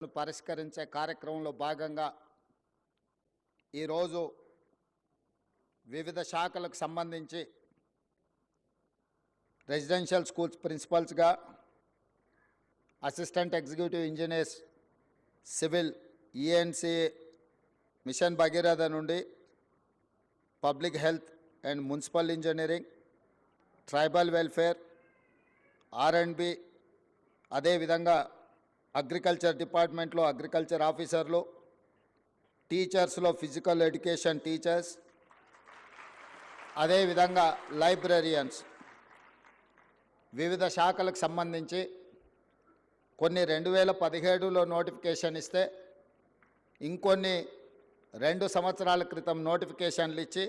పరిష్కరించే కార్యక్రమంలో భాగంగా ఈరోజు వివిధ శాఖలకు సంబంధించి residential schools ప్రిన్సిపల్స్గా assistant executive engineers civil ENC mission Bhagiratha నుండి public health and municipal engineering tribal welfare R and B అదేవిధంగా అగ్రికల్చర్ డిపార్ట్మెంట్లో అగ్రికల్చర్ ఆఫీసర్లు టీచర్స్లో ఫిజికల్ ఎడ్యుకేషన్ టీచర్స్ అదేవిధంగా లైబ్రరియన్స్. వివిధ శాఖలకు సంబంధించి కొన్ని రెండు వేల పదిహేడులో నోటిఫికేషన్ ఇస్తే ఇంకొన్ని రెండు సంవత్సరాల క్రితం నోటిఫికేషన్లు ఇచ్చి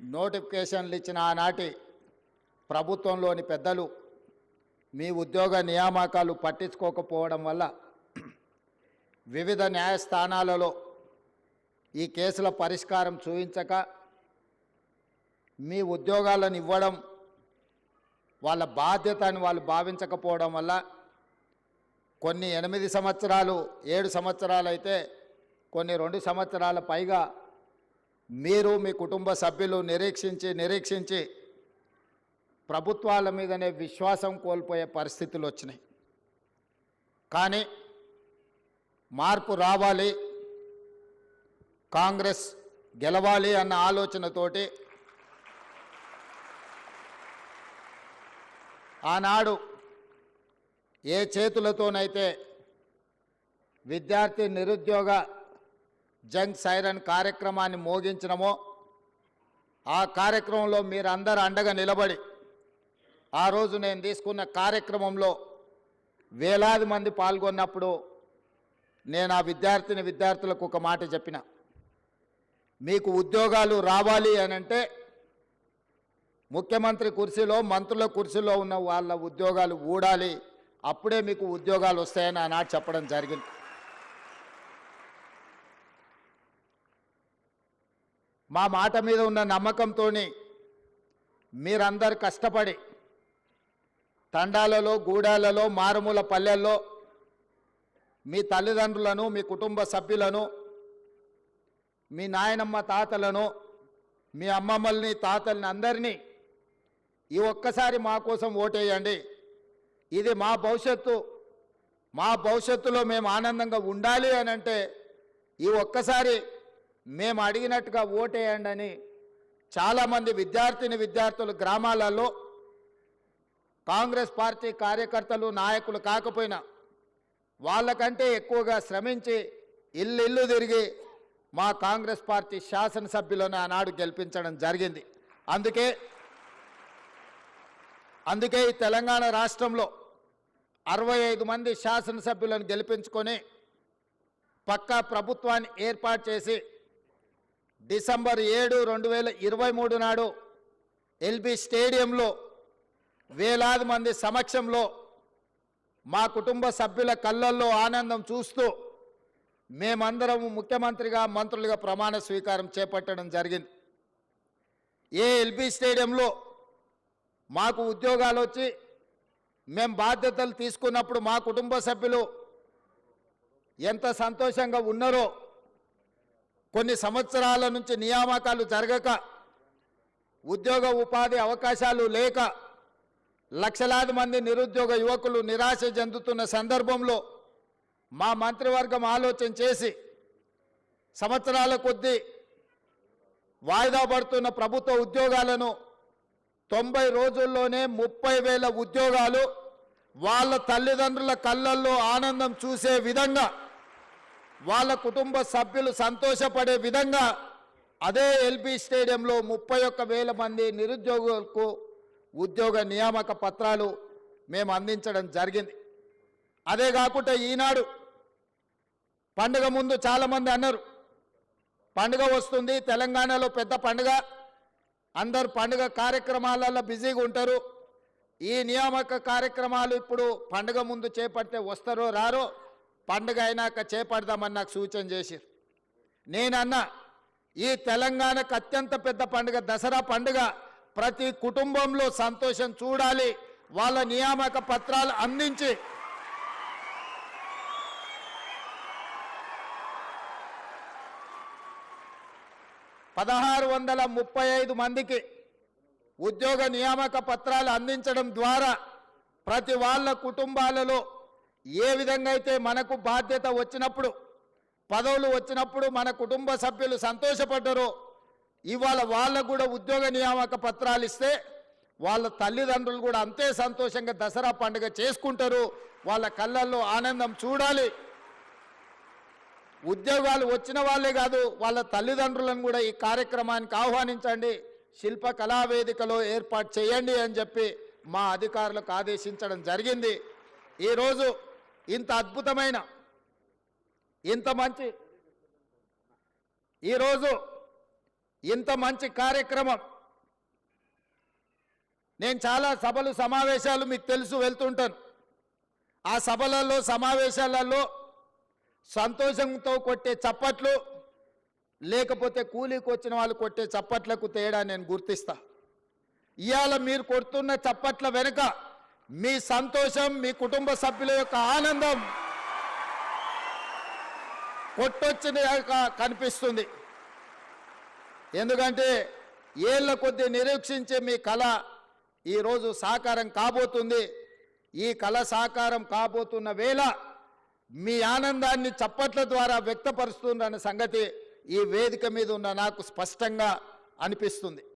నోటిఫికేషన్లు ఇచ్చిన ఆనాటి ప్రభుత్వంలోని పెద్దలు మీ ఉద్యోగ నియామకాలు పట్టించుకోకపోవడం వల్ల వివిధ న్యాయస్థానాలలో ఈ కేసుల పరిష్కారం చూపించక మీ ఉద్యోగాలను ఇవ్వడం వాళ్ళ బాధ్యత అని వాళ్ళు భావించకపోవడం వల్ల కొన్ని ఎనిమిది సంవత్సరాలు ఏడు సంవత్సరాలు అయితే కొన్ని రెండు సంవత్సరాల పైగా మీరు మీ కుటుంబ సభ్యులు నిరీక్షించి నిరీక్షించి ప్రభుత్వాల మీదనే విశ్వాసం కోల్పోయే పరిస్థితులు వచ్చినాయి. కానీ మార్పు రావాలి కాంగ్రెస్ గెలవాలి అన్న ఆలోచనతోటి ఆనాడు ఏ చేతులతోనైతే విద్యార్థి నిరుద్యోగ జంగ్ సైరన్ కార్యక్రమాన్ని మోగించినమో ఆ కార్యక్రమంలో మీరందరూ అండగా నిలబడి ఆ రోజు నేను తీసుకున్న కార్యక్రమంలో వేలాది మంది పాల్గొన్నప్పుడు నేను ఆ విద్యార్థిని విద్యార్థులకు ఒక మాట చెప్పిన. మీకు ఉద్యోగాలు రావాలి అని అంటే ముఖ్యమంత్రి కుర్చీలో మంత్రుల కుర్చీలో ఉన్న వాళ్ళ ఉద్యోగాలు ఊడాలి. అప్పుడే మీకు ఉద్యోగాలు వస్తాయని ఆనాడు చెప్పడం జరిగింది. మా మాట మీద ఉన్న నమ్మకంతో మీరందరు కష్టపడి తండాలలో గూడాలలో మారుమూల పల్లెల్లో మీ తల్లిదండ్రులను మీ కుటుంబ సభ్యులను మీ నాయనమ్మ తాతలను మీ అమ్మమ్మల్ని తాతల్ని అందరినీ ఈ ఒక్కసారి మా కోసం ఓటేయండి. ఇది మా భవిష్యత్తు. మా భవిష్యత్తులో మేము ఆనందంగా ఉండాలి అని అంటే ఈ ఒక్కసారి మేము అడిగినట్టుగా ఓటేయండి అని చాలామంది విద్యార్థిని విద్యార్థులు గ్రామాలలో కాంగ్రెస్ పార్టీ కార్యకర్తలు నాయకులు కాకపోయినా వాళ్ళకంటే ఎక్కువగా శ్రమించి ఇల్లు ఇల్లు తిరిగి మా కాంగ్రెస్ పార్టీ శాసనసభ్యులను ఆనాడు గెలిపించడం జరిగింది. అందుకే అందుకే ఈ తెలంగాణ రాష్ట్రంలో అరవై ఐదు మంది శాసనసభ్యులను గెలిపించుకొని పక్కా ప్రభుత్వాన్ని ఏర్పాటు చేసి డిసెంబర్ ఏడు రెండు వేల ఇరవై మూడు నాడు ఎల్బీ స్టేడియంలో వేలాది మంది సమక్షంలో మా కుటుంబ సభ్యుల కళ్ళల్లో ఆనందం చూస్తూ మేమందరం ముఖ్యమంత్రిగా మంత్రులుగా ప్రమాణ స్వీకారం చేపట్టడం జరిగింది. ఏ ఎల్బీ స్టేడియంలో మాకు ఉద్యోగాలు వచ్చి మేము బాధ్యతలు తీసుకున్నప్పుడు మా కుటుంబ సభ్యులు ఎంత సంతోషంగా ఉన్నారో కొన్ని సంవత్సరాల నుంచి నియామకాలు జరగక ఉద్యోగ ఉపాధి అవకాశాలు లేక లక్షలాది మంది నిరుద్యోగ యువకులు నిరాశ చెందుతున్న సందర్భంలో మా మంత్రివర్గం ఆలోచన చేసి సంవత్సరాల కొద్దీ వాయిదా పడుతున్న ప్రభుత్వ ఉద్యోగాలను తొంభై రోజుల్లోనే ముప్పై వేల ఉద్యోగాలు వాళ్ళ తల్లిదండ్రుల కళ్ళల్లో ఆనందం చూసే విధంగా వాళ్ళ కుటుంబ సభ్యులు సంతోషపడే విధంగా అదే ఎల్బీ స్టేడియంలో ముప్పై ఒక్క వేల మంది నిరుద్యోగులకు ఉద్యోగ నియామక పత్రాలు మేము అందించడం జరిగింది. అదే కాకుండా ఈనాడు పండుగ ముందు చాలామంది అన్నారు పండుగ వస్తుంది తెలంగాణలో పెద్ద పండుగ అందరు పండుగ కార్యక్రమాలలో బిజీగా ఉంటారు. ఈ నియామక కార్యక్రమాలు ఇప్పుడు పండుగ ముందు చేపడితే వస్తారో రారో పండుగ అయినాక చేపడదామని నాకు సూచన చేశారు. నేనన్నా ఈ తెలంగాణకు అత్యంత పెద్ద పండుగ దసరా పండుగ. ప్రతి కుటుంబంలో సంతోషం చూడాలి. వాళ్ళ నియామక పత్రాలు అందించి. పదహారు వందల ముప్పై ఐదు మందికి ఉద్యోగ నియామక పత్రాలు అందించడం ద్వారా ప్రతి వాళ్ళ కుటుంబాలలో ఏ విధంగా అయితే మనకు బాధ్యత వచ్చినప్పుడు పదవులు వచ్చినప్పుడు మన కుటుంబ సభ్యులు సంతోషపడ్డరో ఇవాళ వాళ్ళకు కూడా ఉద్యోగ నియామక పత్రాలు ఇస్తే వాళ్ళ తల్లిదండ్రులు కూడా అంతే సంతోషంగా దసరా పండుగ చేసుకుంటారు. వాళ్ళ కళ్ళల్లో ఆనందం చూడాలి. ఉద్యోగాలు వచ్చిన వాళ్ళే కాదు వాళ్ళ తల్లిదండ్రులను కూడా ఈ కార్యక్రమానికి ఆహ్వానించండి. శిల్ప కళావేదికలో ఏర్పాటు చేయండి అని చెప్పి మా అధికారులకు ఆదేశించడం జరిగింది. ఈరోజు ఇంత అద్భుతమైన ఇంత మంచి ఈరోజు ఇంత మంచి కార్యక్రమం. నేను చాలా సభలు సమావేశాలు మీకు తెలుసు వెళ్తుంటాను. ఆ సభలలో సమావేశాలలో సంతోషంతో కొట్టే చప్పట్లు లేకపోతే కూలీకి వచ్చిన వాళ్ళు కొట్టే చప్పట్లకు తేడా నేను గుర్తిస్తా. ఇవాళ మీరు కొడుతున్న చప్పట్ల వెనుక మీ సంతోషం మీ కుటుంబ సభ్యుల యొక్క ఆనందం కొట్టొచ్చిన కనిపిస్తుంది. ఎందుకంటే ఏళ్ళ కొద్దీ నిరీక్షించే మీ కళ ఈరోజు సాకారం కాబోతుంది. ఈ కళ సాకారం కాబోతున్న వేళ మీ ఆనందాన్ని చప్పట్ల ద్వారా వ్యక్తపరుస్తుందన్న సంగతి ఈ వేదిక మీద ఉన్న నాకు స్పష్టంగా అనిపిస్తుంది.